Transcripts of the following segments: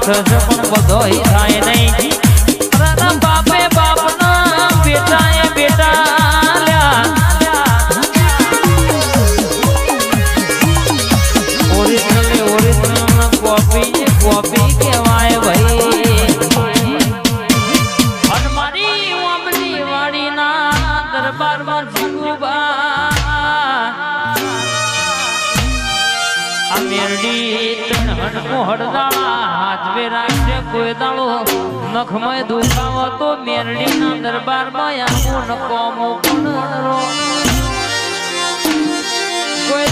છે પણ બધો થાય નહીં. નખમય દુખાવો તો મેરડીના દરબારમાં આવું નકોમો પણ રો કોઈ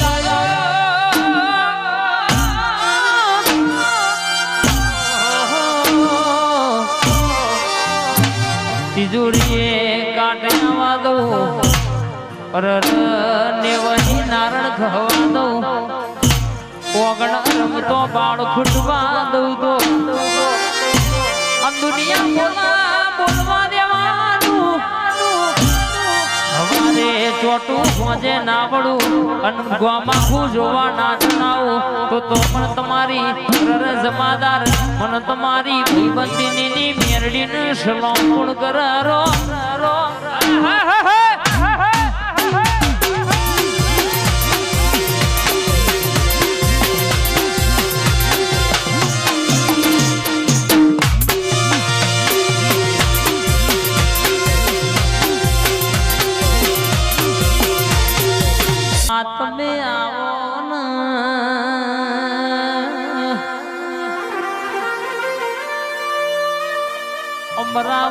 તિજોરીએ કાઢવા દઉં ને વહી નારણ ખવા દઉં. ઓગણ રમતો બાળ ખૂટવા દઉં તો દુનિયા બોલા બોલવા દેવાનું. હવારે ચોટું હોજે નાવડું, અન ગોમાં જોવા ના જણાવું. તો તો પણ તમારી રર જમાદાર, મન તમારી ભૂબંદીની મેરડીને સલામ પણ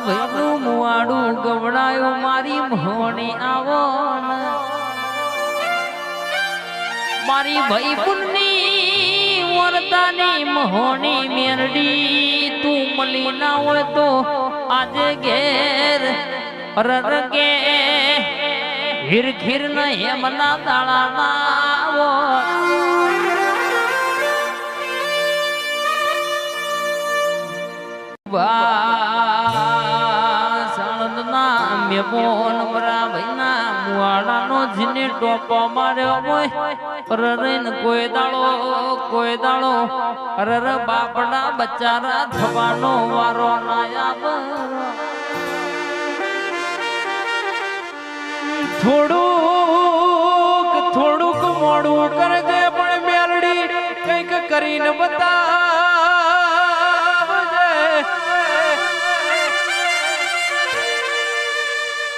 ભાઈનું મુવાડું ગવડાયો મારી મોણી આવો મારી ભાઈ પુનની વર્તાની મોહણી મેરડી, તું મળી ના હોય તો આજે ઘેર રર ગે ઘીર ખીર ન હેમના દાણા આવો સાણંદના મેમોન મોહન ભાઈના મુવાડાનો જીને ટોપો માર્યો હોય. રરેન કોઈ દાળો કોઈ દાળો રર બાપડા બચારા થવાનો વારો ના આવે થોડુંક થોડુંક મોડું કરજે પણ મેરડી કંઈક કરીને બતાવજે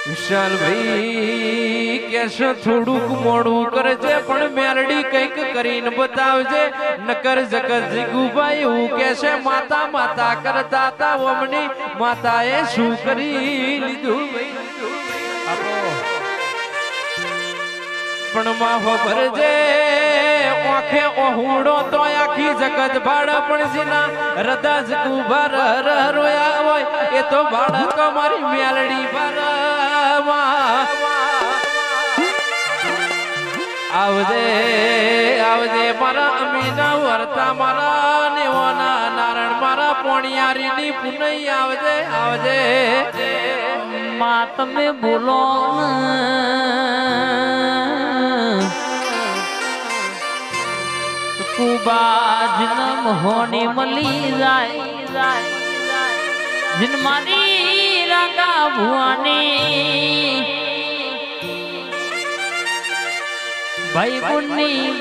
વિશાલ ભાઈ કેશે થોડુંક મોડું કરજે, પણ મેલડી કંઈક કરીને બતાવજે. નકર જગત જીગુભાઈ હું કેશે માતા માતા કરતા તા ઓમની, માતાએ શું કરી લીધું પણ માહો ભરજે ઓખે ઓહુડો તો આખી જગત ભાડ, પણ જીના હૃદય જ કુભર રોયા હોય, એ તો બાળક મારી મેલડી ભરવા આવજે આવજે, મારા અમીના વર્તા, મારા નેવાના નારણ મારા પોણિયારીની પુનઈ આવજે આવજે. મા, તમે બોલો કુબાજ નમ હોની મળી જાય. જીન મારી રાગા ભુવાની ભાઈ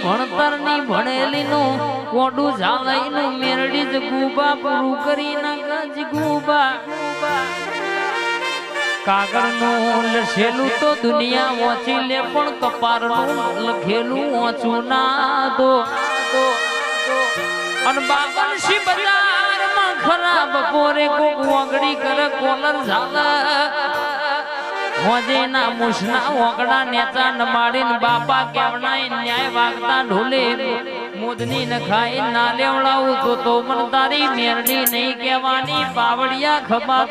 ભણતરની ભણેલીનું કોડું મેરડી જ ગુબા કરી નાખ ગુબા. કાગળનું લખેલું તો દુનિયા વાંચી લે, પણ કપારનું લખેલું વાંચું ના દો. અને બાબન બજારમાં ખરાબ પોરે કોક વાંગડી કરે, કોલર ઝાલ. હોજેના મુસના ઓગડા નેચા નમાડીન બાપા કેવણાય ન્યાય વાગતા ઢોલે. મોદની ન ખાઈ ના લેવડાવું તો તો મન તારી મેરડી નહીં કહેવાની. પાવડિયા ખબા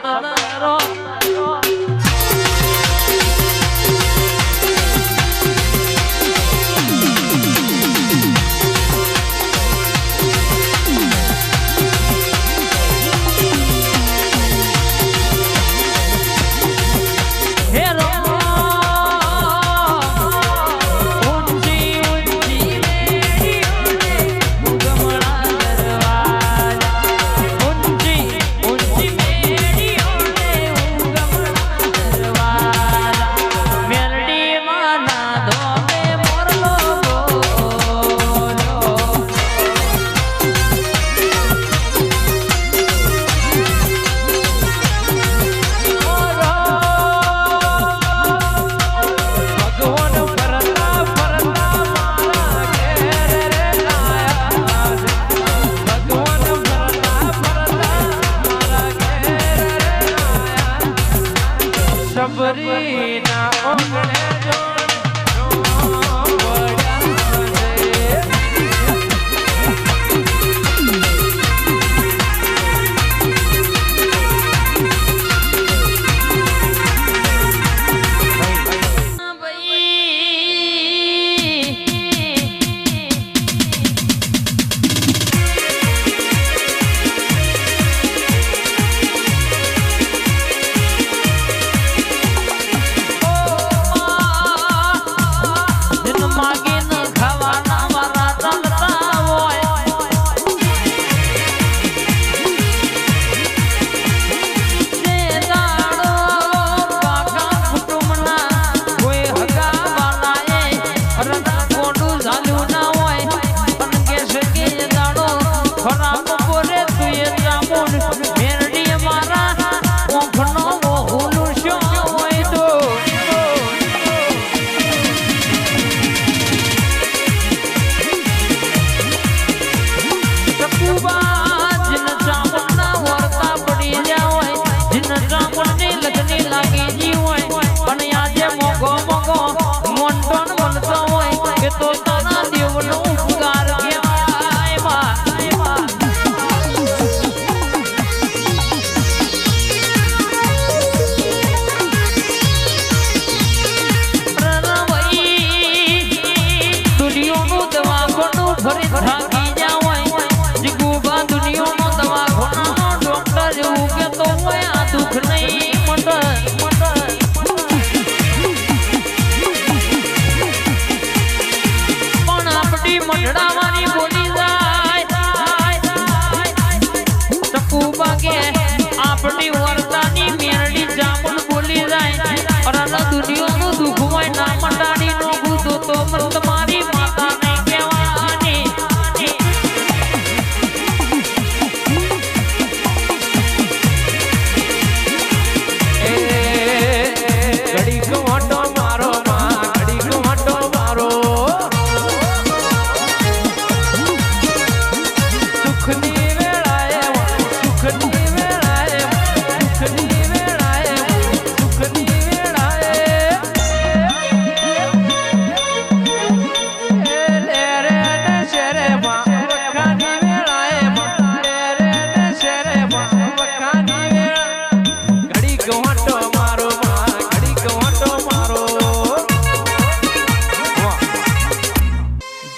છે. શબરીના ઓગણે તારા દેવનો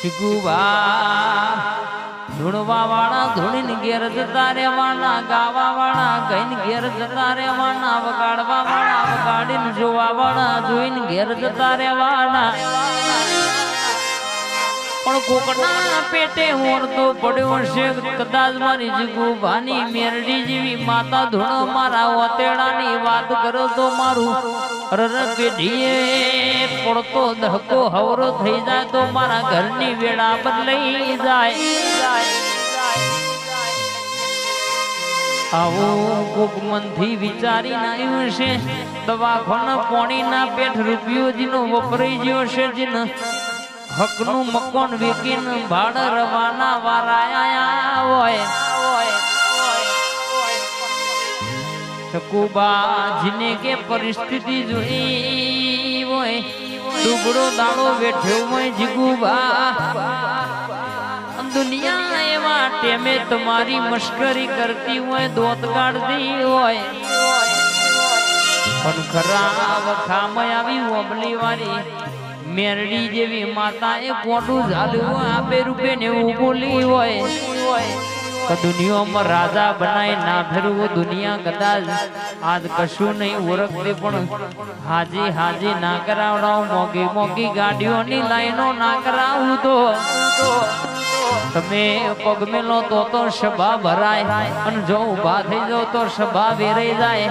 જીગુબા ધૂણવા વાળા ધૂણીને ઘેર જતા રહેવાના ગાવા વાળા ગઈને ઘેર જતા રેવાના વગાડવા વાળા વગાડીને જોવા વાળા જોઈને ઘેર જતા રહેવાના. પણ કોકના પેટે હોરતો પડ્યો છે કદાચ મારી જીગુબાની મેરડી જેવી માતા ધૂણ મારા વતેડાની વાત કરો તો મારું રર પેઢીએ પડતો ધક્કો હવરો થઈ જાય તો મારા ઘરની વેળા બદલાઈ જાય. આવું કોક મનથી વિચારીને આવ્યું છે દવાખાના પાણીના પેઠ રૂપિયો જીનો વપરાઈ ગયો છે જીને હકનું મકોન વેકીન ભાડ રવાના વારાયા હોય. શકુબા જીને કે પરિસ્થિતિ જોઈ હોય. ટુકડો દાડો બેઠ્યો હોય જીગુબા. દુનિયા એવા ટેમે તમારી મશ્કરી કરતી હોય, દોત કાઢતી હોય. પણ ખરા વખામાં આવી ઓબલી વાળી. મેરડી જેવી માતા એ પોટું ઝાલ્યું આપે રૂપે ને એવું હોય. તો દુનિયામાં રાજા બનાય ના ફેરવું દુનિયા કદાચ આજ કશું નહીં ઓળખતી પણ હાજી હાજી ના કરાવડાવ મોગી મોગી ગાડીઓની લાઈનો ના કરાવું તો. તમે પગ મેલો તો તો સભા ભરાય. અને જો ઊભા થઈ જાવ તો સભા વેરાઈ જાય.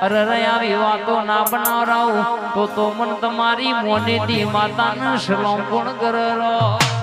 અરે રે, આવી વાતો ના બનાવરાવ તો તો મન તમારી મોનેતી માતાને સલામ પણ કરો